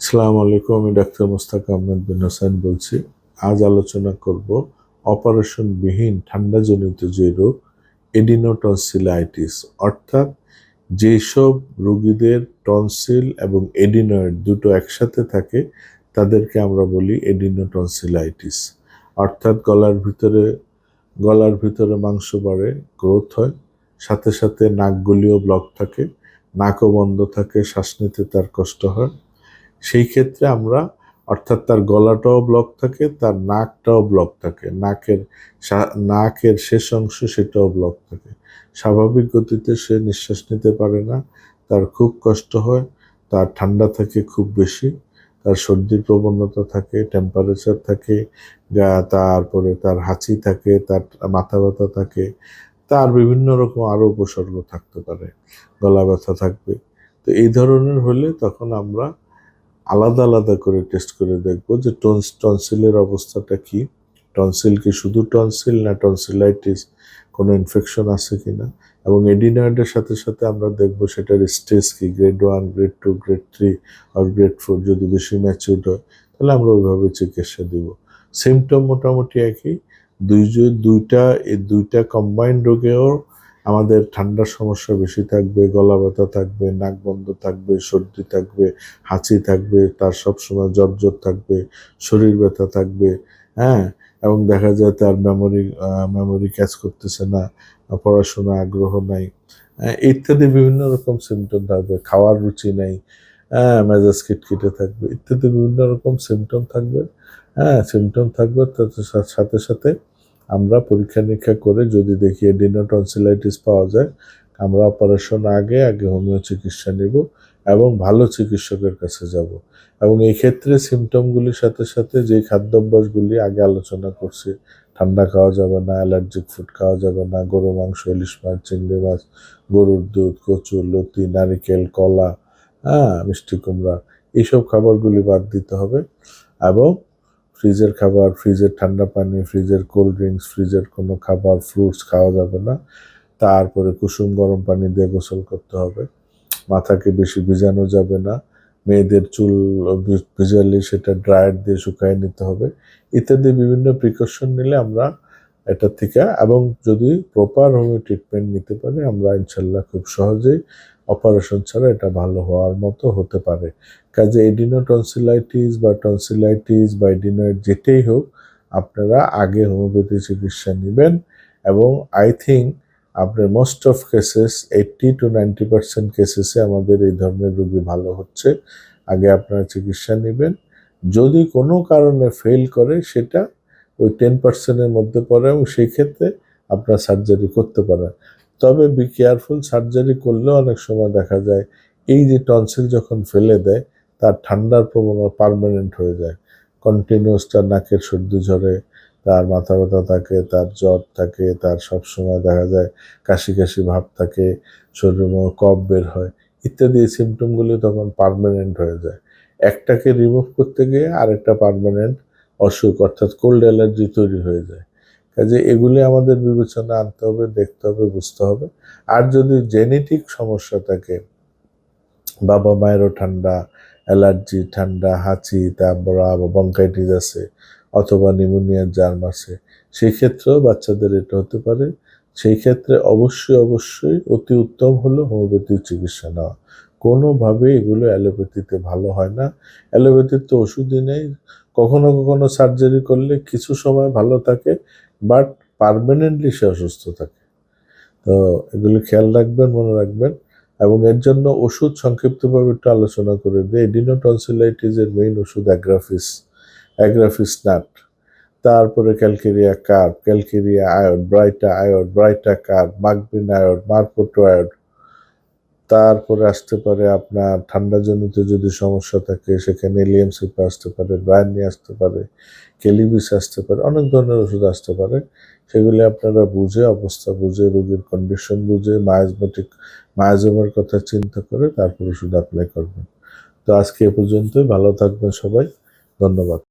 আসসালামু আলাইকুম, আমি ডাক্তার মোস্তাক আহমেদ বিন হোসেন বলছি। আজ আলোচনা করব অপারেশনবিহীন ঠান্ডাজনিত যে রোগ, এডিনোটনসিলাইটিস। অর্থাৎ যেসব রোগীদের টনসিল এবং এডিনয়েড দুটো একসাথে থাকে, তাদেরকে আমরা বলি এডিনোটনসিলাইটিস। অর্থাৎ গলার ভিতরে গলার ভিতরে মাংস বাড়ে, গ্রোথ হয়, সাথে সাথে নাকগুলিও ব্লক থাকে, নাকও বন্ধ থাকে, শ্বাস নিতে তার কষ্ট হয়। সেই ক্ষেত্রে আমরা, অর্থাৎ তার গলাটাও ব্লক থাকে, তার নাকটাও ব্লক থাকে। নাকের নাকের শেষ অংশ সেটাও ব্লক থাকে। স্বাভাবিক গতিতে সে নিঃশ্বাস নিতে পারে না, তার খুব কষ্ট হয়, তার ঠান্ডা থাকে খুব বেশি, তার সর্দির প্রবণতা থাকে টেম্পারেচার থাকে তারপরে তার হাঁচি থাকে, তার মাথা ব্যথা থাকে, তার বিভিন্ন রকম আরও উপসর্গ থাকতে পারে, গলা ব্যথা থাকবে। তো এই ধরনের হলে তখন আমরা আলাদা আলাদা করে টেস্ট করে দেখব যে টনস টনসিলের অবস্থাটা কি? টনসিল কি শুধু টনসিল না টনসিলাইটিস কোনো ইনফেকশন আছে কি না এবং এডিনয়েডের সাথে সাথে আমরা দেখব সেটার স্টেজ কি? Grade one grade two grade three আর গ্রেড ফোর যদি বেশি ম্যাচিউড হয়, তাহলে আমরা ওইভাবে চিকিৎসা দিব। সিমটম মোটামুটি একই। দুই দুইটা এই দুইটা কম্বাইন্ড রোগেও আমাদের ঠান্ডার সমস্যা বেশি থাকবে গলা ব্যথা থাকবে নাক বন্ধ থাকবে সর্দি থাকবে হাঁচি থাকবে তার সবসময় জ্বর থাকবে শরীর ব্যথা থাকবে হ্যাঁ? এবং দেখা যায় তার মেমোরি মেমোরি ক্যাচ করতেছে না পড়াশোনা আগ্রহ নাই হ্যাঁ, ইত্যাদি বিভিন্ন রকম সিমটম থাকবে খাওয়ার রুচি নাই হ্যাঁ? মেজাজ খিটখিটে থাকবে ইত্যাদি বিভিন্ন রকম সিমটম থাকবে হ্যাঁ? সিমটম থাকবে তার সাথে সাথে আমরা পরীক্ষা নিরীক্ষা করে যদি দেখি এডিনোটনসিলাইটিস পাওয়া যায়, আমরা অপারেশন আগে আগে হোমিও চিকিৎসা নেব এবং ভালো চিকিৎসকের কাছে যাব। এবং এই ক্ষেত্রে সিমটমগুলির সাথে সাথে যে খাদ্যাভ্যাসগুলি আগে আলোচনা করছি, ঠান্ডা খাওয়া যাবে না, অ্যালার্জিক ফুড খাওয়া যাবে না গরু মাংস, ইলিশ মাছ, চিংড়ি মাছ, গরুর দুধ কচু লতি, নারিকেল, কলা হ্যাঁ মিষ্টি কুমড়া, এইসব খাবারগুলি বাদ দিতে হবে। এবং ফ্রিজের খাবার, ফ্রিজের ঠান্ডা পানি, ফ্রিজের কোল্ড ড্রিঙ্কস ফ্রিজের কোনো খাবার ফ্রুটস খাওয়া যাবে না। তারপরে কুসুম গরম পানি দিয়ে গোসল করতে হবে। মাথাকে বেশি ভিজানো যাবে না। মেয়েদের চুল ভিজালে সেটা ড্রায়ার দিয়ে শুকায় নিতে হবে। ইত্যাদি বিভিন্ন প্রিকশন নিলে আমরা এটা থেকে, এবং যদি প্রপার হোমিও ট্রিটমেন্ট নিতে পারি, আমরা ইনশাল্লাহ খুব সহজেই অপারেশন ছাড়া এটা ভালো হওয়ার মতো হতে পারে। কাজে এডিনো টনসিলাইটিস বা টনসিলাইটিস বা এডিনয়েড যেটাই হোক, আপনারা আগে হোমিওপ্যাথি চিকিৎসা নেবেন এবং আই থিঙ্ক আপনার most of cases eighty to ninety percent কেসেসে আমাদের এই ধরনের রোগী ভালো হচ্ছে, আগে আপনারা চিকিৎসা নেবেন। যদি কোনো কারণে ফেল করে, সেটা ওই টেন পার্সেন্টের মধ্যে পড়ে এবং সেই ক্ষেত্রে আপনার সার্জারি করতে পারেন। তবে বি কেয়ারফুল সার্জারি করলেও অনেক সময় দেখা যায়, এই যে টনসিল যখন ফেলে দেয়, তার ঠান্ডার প্রবণতা পারমানেন্ট হয়ে যায়। কন্টিনিউস তার নাকের সর্দি ঝরে, তার মাথা ব্যথা থাকে, তার জ্বর থাকে, তার সব সময় দেখা যায় কাশি কাশি ভাব থাকে, শরীরের মধ্যে কফ বের হয়, ইত্যাদি এই সিমটমগুলি তখন পারমানেন্ট হয়ে যায়। একটাকে রিমুভ করতে গিয়ে আরেকটা পারমানেন্ট অসুখ, অর্থাৎ কোল্ড অ্যালার্জি তৈরি হয়ে যায়। কাজে এগুলি আমাদের বিবেচনা আনতে হবে, দেখতে হবে, বুঝতে হবে। আর যদি জেনেটিক সমস্যা থাকে, বাবা মায়েরও ঠান্ডা, অ্যালার্জি, ঠান্ডা, হাঁচি, তারপর বঙ্কাইটিস আছে অথবা নিউমোনিয়ার জার্ম আছে, সেই ক্ষেত্রেও বাচ্চাদের এটা হতে পারে। সেই ক্ষেত্রে অবশ্যই অবশ্যই অতি উত্তম হলো হোমিওপ্যাথিক চিকিৎসা নেওয়া। কোনোভাবে এগুলো অ্যালোপ্যাথিতে ভালো হয় না। অ্যালোপ্যাথির তো ওষুধই নেই। কখনো কখনো সার্জারি করলে কিছু সময় ভালো থাকে বাট পারমানেন্টলি সে অসুস্থ থাকে। তো এগুলো খেয়াল রাখবেন, মনে রাখবেন। এবং এর জন্য ওষুধ সংক্ষিপ্তভাবে একটু আলোচনা করে দিই। এডিনোটনসিলাইটিসের মেইন ওষুধ অ্যাগ্রাফিস অ্যাগ্রাফিস নাট তারপরে calcarea carb calcarea iod baryta iod baryta carb merc bin iod মার্কোটো আয়োড তারপরে আসতে পারে আপনার ঠান্ডাজনিত যদি সমস্যা থাকে, সেখানে এলিয়াম সিপা আসতে পারে ব্রায়ানি আসতে পারে, কেলিবিস আসতে পারে, অনেক ধরনের ওষুধ আসতে পারে। সেগুলি আপনারা বুঝে, অবস্থা বুঝে, রোগীর কন্ডিশন বুঝে মায়াজমেটিক মায়াজমের কথা চিন্তা করে তারপর ওষুধ অ্যাপ্লাই করবেন। তো আজকে এ পর্যন্তই, ভালো থাকবেন সবাই, ধন্যবাদ।